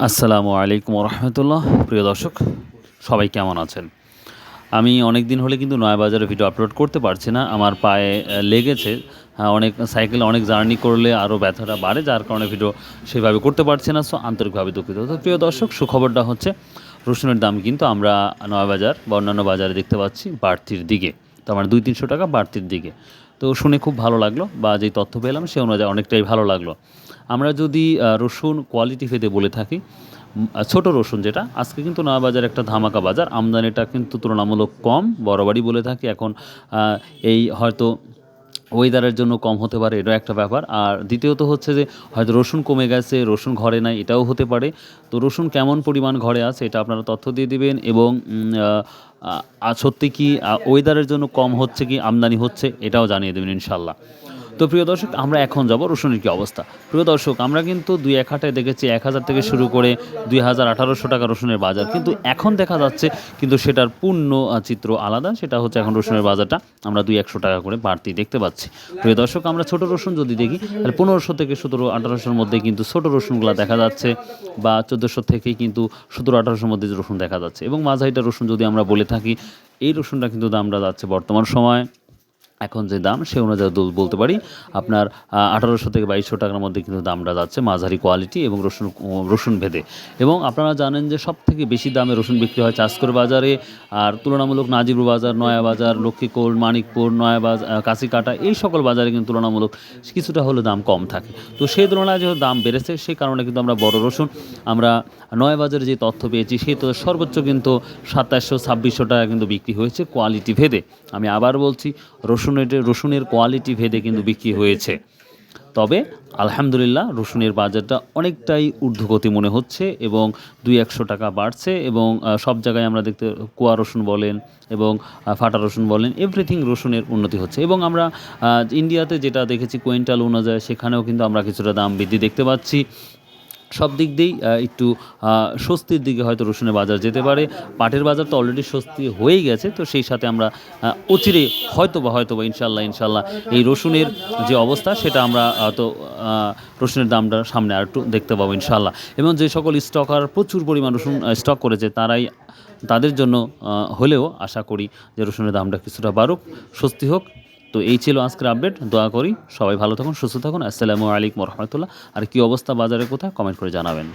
আসসালামু আলাইকুম রহমতুল্লাহ প্রিয় দর্শক সবাই কেমন আছেন? আমি অনেক দিন হলে কিন্তু নয়াবাজারে ভিডিও আপলোড করতে পারছি না। আমার পায়ে লেগেছে। হ্যাঁ, অনেক সাইকেলে অনেক জার্নি করলে আরও ব্যথাটা বাড়ে যার কারণে ভিডিও সেভাবে করতে পারছি না সো আন্তরিকভাবে দুঃখিত। তো প্রিয় দর্শক সুখবরটা হচ্ছে রসুনের দাম কিন্তু আমরা নয়াবাজার বা অন্যান্য বাজারে দেখতে পাচ্ছি বাড়তির দিকে। তো আমার দুই তিনশো টাকা বাড়তির দিকে। তো শুনে খুব ভালো লাগল বা যে তথ্য পেলাম সে অনুযায়ী অনেকটাই ভালো লাগল। আমরা যদি রসুন কোয়ালিটি ভেদে বলে থাকি ছোট রসুন যেটা, আজকে কিন্তু নয়াবাজার একটা ধামাকা বাজার। আমদানিটা কিন্তু তুলনামূলক কম, বরাবরই বলে থাকি। এখন এই হয়তো ওয়েদারের জন্য কম হতে পারে, এটাও একটা ব্যাপার। আর দ্বিতীয়ত হচ্ছে যে, হয়তো রসুন কমে গেছে, রসুন ঘরে নাই, এটাও হতে পারে। তো রসুন কেমন পরিমাণ ঘরে আছে, এটা আপনারা তথ্য দিয়ে দিবেন এবং সত্যি কি ওয়েদারের জন্য কম হচ্ছে কি, আমদানি হচ্ছে, এটাও জানিয়ে দেবেন ইনশাল্লাহ তো প্রিয় দর্শক, আমরা এখন যাব রসুনের কি অবস্থা। প্রিয় দর্শক, আমরা কিন্তু দুই এক হাটে দেখেছি এক হাজার থেকে শুরু করে দুই হাজার আঠারোশো টাকা রসুনের বাজার। কিন্তু এখন দেখা যাচ্ছে কিন্তু সেটার পূর্ণ চিত্র আলাদা, সেটা হচ্ছে এখন রসুনের বাজারটা। আমরা দুই একশো টাকা করে বাড়তি দেখতে পাচ্ছি। প্রিয় দর্শক, আমরা ছোট রসুন যদি দেখি, তাহলে পনেরোশো থেকে সতেরো আঠারোশোর মধ্যে কিন্তু ছোট রসুনগুলো দেখা যাচ্ছে বা চোদ্দোশো থেকে কিন্তু সতেরো আঠারোশোর মধ্যে রসুন দেখা যাচ্ছে। এবং মাঝারিটা রসুন যদি আমরা বলে থাকি, এই রসুনটা কিন্তু দামটা যাচ্ছে বর্তমান সময় এখন যে দাম সে অনুযায়ী বলতে পারি। আপনার আঠারোশো থেকে বাইশশো টাকার মধ্যে কিন্তু দামটা যাচ্ছে মাঝারি কোয়ালিটি এবং রসুন রসুন ভেদে। এবং আপনারা জানেন যে সব থেকে বেশি দামে রসুন বিক্রি হয় চাষকর বাজারে। আর তুলনামূলক নাজিবুর বাজার, নয়া বাজার, লক্ষ্মীকোল, মানিকপুর, নয়া বাজার কাশিকাটা এই সকল বাজারে কিন্তু তুলনামূলক কিছুটা হলেও দাম কম থাকে। তো সেই তুলনায় যেহেতু দাম বেড়েছে, সেই কারণে কিন্তু আমরা বড় রসুন, আমরা নয়া বাজারে যে তথ্য পেয়েছি, সেই তো সর্বোচ্চ কিন্তু সাতাশশো, ছাব্বিশশো টাকা কিন্তু বিক্রি হয়েছে কোয়ালিটি ভেদে। আমি আবার বলছি রসুনের রসুনের কোয়ালিটি ভেদে কিন্তু বিক্রি হয়েছে। তবে আলহামদুলিল্লাহ রসুনের বাজারটা অনেকটাই ঊর্ধ্বগতি মনে হচ্ছে এবং দুই একশো টাকা বাড়ছে এবং সব জায়গায় আমরা দেখতে, কুয়া রসুন বলেন এবং ফাটা রসুন বলেন এভরিথিং রসুনের উন্নতি হচ্ছে। এবং আমরা ইন্ডিয়াতে যেটা দেখেছি কুইন্টাল অনুযায়ী সেখানেও কিন্তু আমরা কিছুটা দাম বৃদ্ধি দেখতে পাচ্ছি। সব দিক দিয়েই একটু স্বস্তির দিকে হয়তো রসুনের বাজার যেতে পারে। পাটের বাজার তো অলরেডি স্বস্তি হয়েই গেছে তো সেই সাথে আমরা অচিরে হয়তো বা হয়তো বা ইনশাল্লাহ ইনশাল্লাহ এই রসুনের যে অবস্থা সেটা আমরা আহ, রসুনের দামটা সামনে আর একটু দেখতে পাবো ইনশাল্লাহ এবং যে সকল স্টকার প্রচুর পরিমাণ রসুন স্টক করেছে তারাই তাদের জন্য হলেও আশা করি যে রসুনের দামটা কিছুটা বাড়ুক স্বস্তি হোক। তো এই ছিল আজকের আপডেট দোয়া করি সবাই ভালো থাকুন, সুস্থ থাকুন। আসসালামু আলাইকুম রহমতুল্লাহ। আর কি অবস্থা বাজারে কোথায়? কমেন্ট করে জানাবেন।